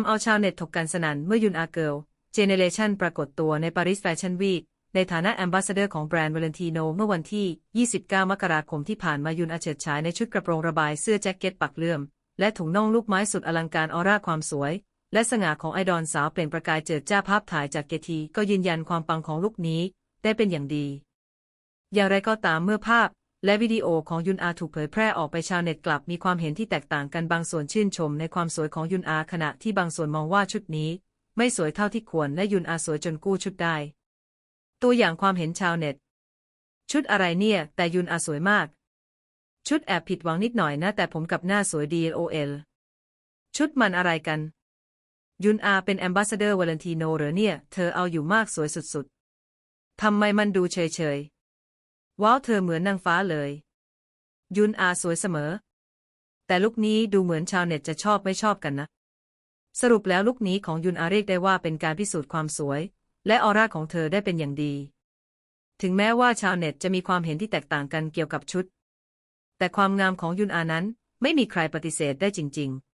ำเอาชาวเน็ตถกกันสนั่นเมื่อยุนอาเกิลเจเนเรชันปรากฏตัวในปารีสแฟชั่นวีคในฐานะแอมบาสเดอร์ของแบรนด์เวเลนติโนเมื่อวันที่ 29 มกราคมที่ผ่านมายุนอาเฉิดฉายในชุดกระโปรงระบายเสื้อแจ็คเก็ตปักเลื่อม และถุงน่องลูกไม้สุดอลังการออร่าความสวย และสง่าของไอดอลสาวเปล่งประกายเจิดจ้าภาพถ่ายจากเกทีก็ยืนยันความปังของลุคนี้ ได้เป็นอย่างดี อย่างไรก็ตามเมื่อภาพ และวิดีโอของยุนอาถูกเผยแพร่ออกไปชาวเน็ตกลับมีความเห็นที่แตกต่างกันบางส่วนชื่นชมในความสวยของยุนอาขณะที่บางส่วนมองว่าชุดนี้ ไม่สวยเท่าที่ควรและยุนอาสวยจนกู้ชุดได้ ตัวอย่างความเห็นชาวเน็ต ชุดอะไรเนี่ย แต่ยุนอาสวยมาก ชุดแอบผิดหวังนิดหน่อยนะแต่ผมกับหน้าสวยดีโอเอลชุดมันอะไรกัน ยุนอาเป็นแอมบาสเดอร์วาเลนติโนหรือเนี่ย เธอเอาอยู่มากสวยสุดๆทำไมมันดูเฉยๆ ว้าวเธอเหมือนนางฟ้าเลย ยุนอาสวยเสมอ แต่ลุคนี้ดูเหมือนชาวเน็ตจะชอบไม่ชอบกันนะ สรุปแล้วลุคนี้ของยุนอาเรียกได้ว่าเป็นการพิสูจน์ความสวย และออร่าของเธอได้เป็นอย่างดี ถึงแม้ว่าชาวเน็ตจะมีความเห็นที่แตกต่างกันเกี่ยวกับชุด แต่ความงามของยุนอานั้นไม่มีใครปฏิเสธได้จริง ๆ